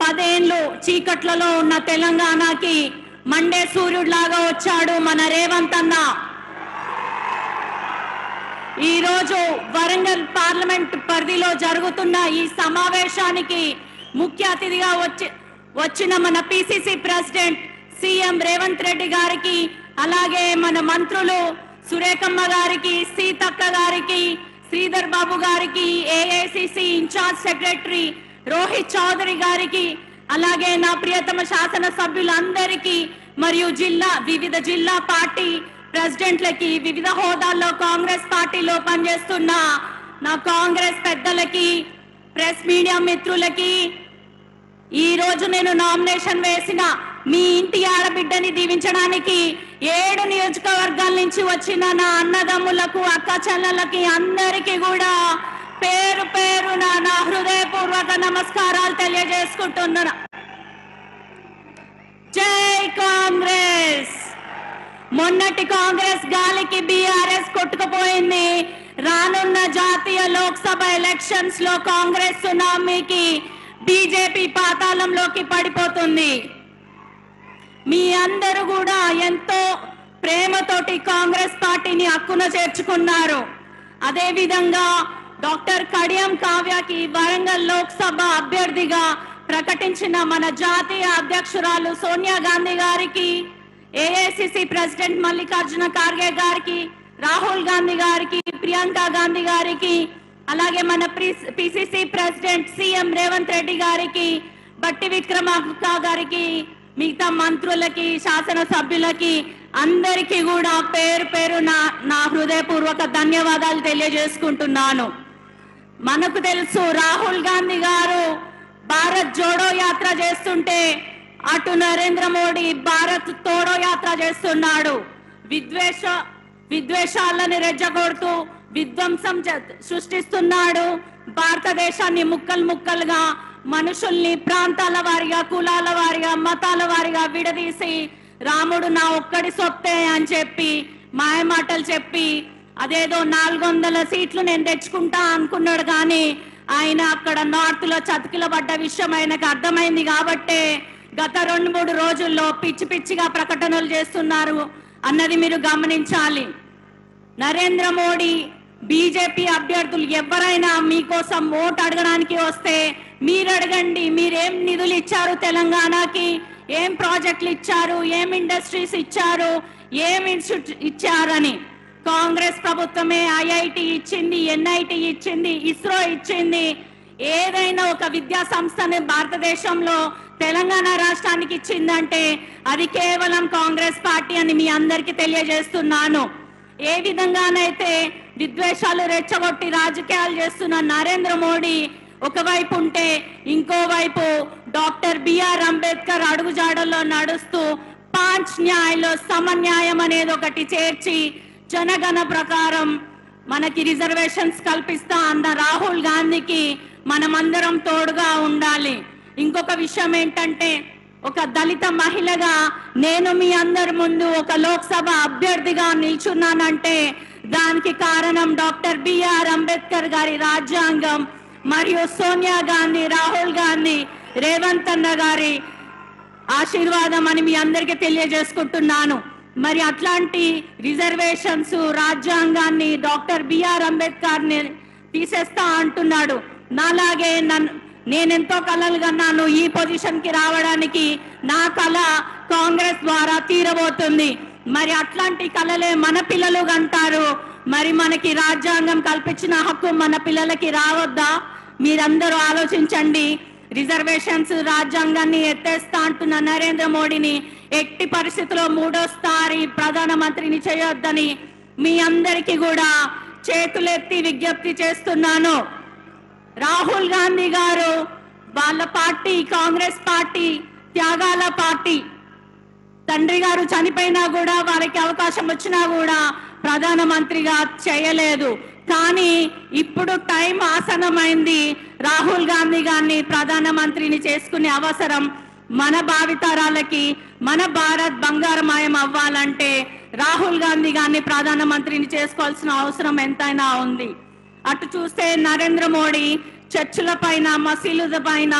పదేండ్లు చీకట్లలో ఉన్న తెలంగాణకి మండే సూర్యుడిలాగా వచ్చాడు మన రేవంత్ అన్న. ఈరోజు వరంగల్ పార్లమెంట్ పరిధిలో జరుగుతున్న ఈ సమావేశానికి ముఖ్య అతిథిగా వచ్చి వచ్చిన మన PCC president CM Revanth Reddy గారికి అలాగే మన మంత్రులు సురేఖమ్మ గారికి సీతక్క గారికి శ్రీధర్ బాబు గారికి AICC in charge secretary Rohit Chaudhary గారికి అలాగే నా ప్రియతమ శాసన సభ్యులందరికీ మరియు జిల్లా వివిధ జిల్లా పార్టీ ప్రెసిడెంట్లకి వివిధ హోదాల్లో కాంగ్రెస్ పార్టీలో పనిచేస్తున్న నా కాంగ్రెస్ పెద్దలకి ప్రెస్ మీడియా మిత్రులకి ఈ రోజు నేను నామినేషన్ వేసిన మీ ఇంటి ఆడబిడ్డని దీవించడానికి ఏడు నియోజకవర్గాల నుంచి వచ్చిన నా అన్నదమ్ములకు అక్క చెల్లెలకి అందరికీ కూడా పేరు పేరున నా హృదయపూర్వక నమస్కారాలు తెలియజేసుకుంటున్నా జై కాంగ్రెస్! మొన్నటి కాంగ్రెస్ గాలికి బీఆర్ఎస్ కొట్టుకుపోయింది. రానున్న జాతీయ లోక్సభ ఎలక్షన్స్లో కాంగ్రెస్ సునామీకి బీజేపీ పాతాళంలోకి పడిపోతుంది. మీ అందరూ కూడా ఎంతో ప్రేమతోటి కాంగ్రెస్ పార్టీని హక్కున చేర్చుకున్నారు. అదేవిధంగా డాక్టర్ కడియం కావ్యకి వరంగల్ లోక్సభ అభ్యర్థిగా ప్రకటించిన మన జాతీయ అధ్యక్షురాలు సోనియా గాంధీ గారికి ఏఐసిసి ప్రెసిడెంట్ మల్లికార్జున ఖార్గే గారికి రాహుల్ గాంధీ గారికి ప్రియాంక గాంధీ గారికి అలాగే మన PCC president CM Revanth Reddy గారికి బట్టి విక్రమార్క గారికి మిగతా మంత్రులకి శాసన సభ్యులకి అందరికీ కూడా పేరు పేరు నా నా హృదయపూర్వక ధన్యవాదాలు తెలియజేసుకుంటున్నాను. మనకు తెలుసు రాహుల్ గాంధీ గారు భారత్ జోడో యాత్ర చేస్తుంటే అటు నరేంద్ర మోడీ భారత్ తోడో యాత్ర చేస్తున్నాడు. విద్వేష విద్వేషాలను రెచ్చగొడుతూ విధ్వంసం సృష్టిస్తున్నాడు. భారతదేశాన్ని ముక్కలు ముక్కలుగా మనుషుల్ని ప్రాంతాల వారిగా కులాల వారిగా మతాల వారిగా విడదీసి రాముడు నా ఒక్కడి సొత్తే అని చెప్పి మాయమాటలు చెప్పి అదేదో నాలుగు వందల సీట్లు నేను తెచ్చుకుంటా అనుకున్నాడు కానీ ఆయన అక్కడ నార్త్లో చతికిల పడ్డ విషయం ఆయనకు అర్థమైంది కాబట్టే గత రెండు మూడు రోజుల్లో పిచ్చి పిచ్చిగా ప్రకటనలు చేస్తున్నారు. అన్నది మీరు గమనించాలి. నరేంద్ర మోడీ బీజేపీ అభ్యర్థులు ఎవరైనా మీకోసం ఓటు అడగడానికి వస్తే మీరు అడగండి మీరేం నిధులు ఇచ్చారు తెలంగాణకి? ఏం ప్రాజెక్టులు ఇచ్చారు? ఏం ఇండస్ట్రీస్ ఇచ్చారు? ఏం ఇన్స్టిట్యూట్ ఇచ్చారని. కాంగ్రెస్ ప్రభుత్వమే ఐఐటి ఇచ్చింది ఎన్ఐటి ఇచ్చింది ఇస్రో ఇచ్చింది. ఏదైనా ఒక విద్యా సంస్థని భారతదేశంలో తెలంగాణ రాష్ట్రానికి ఇచ్చిందంటే అది కేవలం కాంగ్రెస్ పార్టీ అని మీ అందరికీ తెలియజేస్తున్నాను. ఏ విధంగానైతే విద్వేషాలు రెచ్చగొట్టి రాజకీయాలు చేస్తున్న నరేంద్ర మోడీ ఒకవైపు ఉంటే ఇంకోవైపు డాక్టర్ బిఆర్ అంబేద్కర్ అడుగుజాడల్లో నడుస్తూ పాంచ్ న్యాయలో సమన్యాయం అనేది ఒకటి చేర్చి జనగణ ప్రకారం మనకి రిజర్వేషన్స్ కల్పిస్తా అన్న రాహుల్ గాంధీకి మనమందరం తోడుగా ఉండాలి. ఇంకొక విషయం ఏంటంటే ఒక దళిత మహిళగా నేను మీ అందరి ముందు ఒక లోక్సభ అభ్యర్థిగా నిల్చున్నానంటే దానికి కారణం డాక్టర్ బిఆర్ అంబేద్కర్ గారి రాజ్యాంగం మరియు సోనియా గాంధీ రాహుల్ గాంధీ రేవంత్ అన్న గారి ఆశీర్వాదం అని మీ అందరికీ తెలియజేసుకుంటున్నాను. మరి అట్లాంటి రిజర్వేషన్స్ రాజ్యాంగాన్ని డాక్టర్ బిఆర్ అంబేద్కర్ తీసేస్తా అంటున్నాడు. నాలాగే నన్ను నేనెంతో కలలు కన్నాను ఈ పొజిషన్కి రావడానికి నా కళ కాంగ్రెస్ ద్వారా తీరబోతుంది. మరి అట్లాంటి కళలే మన పిల్లలు కంటారు. మరి మనకి రాజ్యాంగం కల్పించిన హక్కు మన పిల్లలకి రావద్దా? మీరందరూ ఆలోచించండి. రిజర్వేషన్స్ రాజ్యాంగాన్ని ఎత్తేస్తా అంటున్న నరేంద్ర మోడీని ఎట్టి పరిస్థితిలో మూడోసారి ప్రధానమంత్రిని చేయొద్దని మీ అందరికీ కూడా చేతులెత్తి విజ్ఞప్తి చేస్తున్నాను. రాహుల్ గాంధీ గారు వాళ్ళ పార్టీ కాంగ్రెస్ పార్టీ త్యాగాల పార్టీ. తండ్రి గారు చనిపోయినా కూడా వారికి అవకాశం వచ్చినా కూడా ప్రధానమంత్రిగా చేయలేదు. కానీ ఇప్పుడు టైం ఆసనమైంది రాహుల్ గాంధీ గారిని ప్రధానమంత్రిని చేసుకునే అవసరం మన భావితరాలకి మన భారత్ బంగారమయం అవ్వాలంటే రాహుల్ గాంధీ గారిని ప్రధానమంత్రిని చేసుకోవాల్సిన అవసరం ఎంతైనా ఉంది. అటు చూస్తే నరేంద్ర మోడీ చర్చిల పైన మసీదుల పైన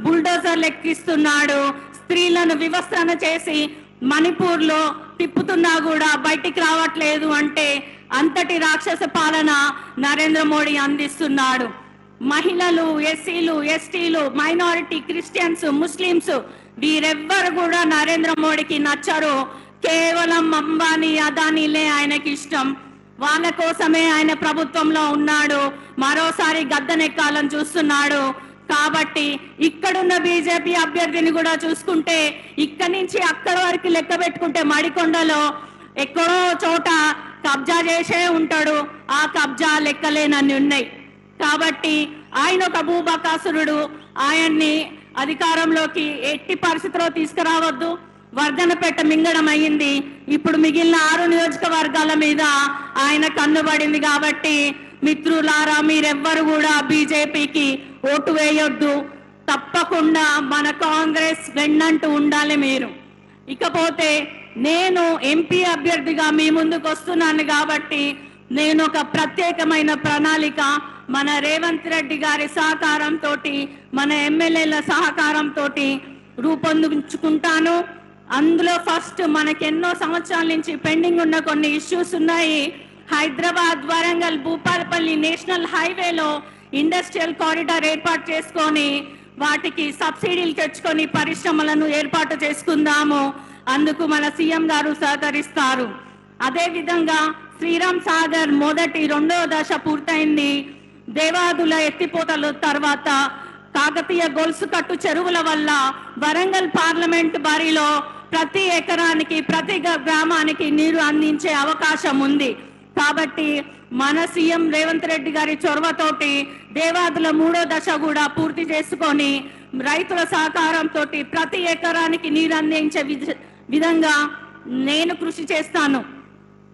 బుల్డోజర్లు ఎక్కిస్తున్నాడు. స్త్రీలను వివస్త్రణ చేసి మణిపూర్లో తిప్పుతున్నా కూడా బయటికి రావట్లేదు అంటే అంతటి రాక్షస పాలన నరేంద్ర మోడీ అందిస్తున్నాడు. మహిళలు ఎస్సీలు ఎస్టీలు మైనారిటీ క్రిస్టియన్స్ ముస్లిమ్స్ వీరెవ్వరు కూడా నరేంద్ర మోడీకి నచ్చరు. కేవలం అంబానీ అదానీలే ఆయనకి ఇష్టం. వాళ్ళ కోసమే ఆయన ప్రభుత్వంలో ఉన్నాడు. మరోసారి గద్దెనెక్కాలని చూస్తున్నాడు. కాబట్టి ఇక్కడున్న బీజేపీ అభ్యర్థిని కూడా చూసుకుంటే ఇక్కడి నుంచి అక్కడ వరకు లెక్క పెట్టుకుంటే మడికొండలో ఎక్కడో చోట కబ్జా చేసే ఉంటాడు. ఆ కబ్జా లెక్కలేనన్ని ఉన్నాయి. కాబట్టి ఆయన ఒక భూబకాసురుడు ఆయన్ని అధికారంలోకి ఎట్టి పరిస్థితిలో తీసుకురావద్దు. వర్ధనపేట మింగడం అయ్యింది ఇప్పుడు మిగిలిన ఆరు నియోజకవర్గాల మీద ఆయన కన్నుబడింది కాబట్టి మిత్రులారా మీరెవ్వరు కూడా బీజేపీకి ఓటు వేయొద్దు. తప్పకుండా మన కాంగ్రెస్ వెన్నంటూ ఉండాలి మీరు. ఇకపోతే నేను ఎంపీ అభ్యర్థిగా మీ ముందుకు వస్తున్నాను కాబట్టి నేను ఒక ప్రత్యేకమైన ప్రణాళిక మన రేవంత్ రెడ్డి గారి సహకారంతో మన ఎమ్మెల్యేల సహకారంతో రూపొందించుకుంటాను. అందులో ఫస్ట్ మనకి ఎన్నో సంవత్సరాల నుంచి పెండింగ్ ఉన్న కొన్ని ఇష్యూస్ ఉన్నాయి. హైదరాబాద్ వరంగల్ భూపాలపల్లి నేషనల్ హైవేలో ఇండస్ట్రియల్ కారిడార్ ఏర్పాటు చేసుకొని వాటికి సబ్సిడీలు తెచ్చుకొని పరిశ్రమలను ఏర్పాటు చేసుకుందాము. అందుకు మన సీఎం గారు సహకరిస్తారు. అదేవిధంగా శ్రీరామ్ సాగర్ మొదటి రెండవ దశ పూర్తయింది. దేవాదుల ఎత్తిపోతల తర్వాత కాకతీయ గొలుసు కట్టు చెరువుల వల్ల వరంగల్ పార్లమెంట్ బరిలో ప్రతి ఎకరానికి ప్రతి గ- గ్రామానికి నీరు అందించే అవకాశం ఉంది. కాబట్టి మన సీఎం రేవంత్ రెడ్డి గారి చొరవతోటి దేవాదుల మూడో దశ కూడా పూర్తి చేసుకొని రైతుల సహకారంతో ప్రతి ఎకరానికి నీరు అందించే విధ- విధంగా నేను కృషి చేస్తాను.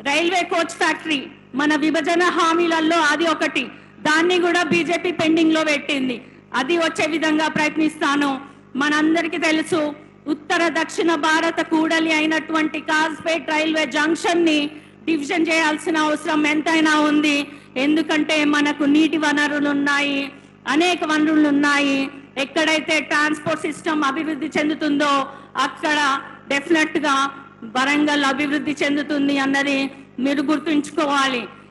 రైల్వే కోచ్ ఫ్యాక్టరీ మన విభజన హామీలలో అది ఒకటి. దాన్ని కూడా బీజేపీ పెండింగ్లో పెట్టింది. అది వచ్చే విధంగా ప్రయత్నిస్తాను. మనందరికీ తెలుసు ఉత్తర దక్షిణ భారత కూడలి అయినటువంటి కాజ్పేట్ రైల్వే జంక్షన్ని డివిజన్ చేయాల్సిన అవసరం ఎంతైనా ఉంది. ఎందుకంటే మనకు నీటి వనరులు ఉన్నాయి అనేక వనరులు ఉన్నాయి. ఎక్కడైతే ట్రాన్స్పోర్ట్ సిస్టమ్ అభివృద్ధి చెందుతుందో అక్కడ డెఫినెట్గా వరంగల్ అభివృద్ధి చెందుతుంది అన్నది మీరు గుర్తుంచుకోవాలి.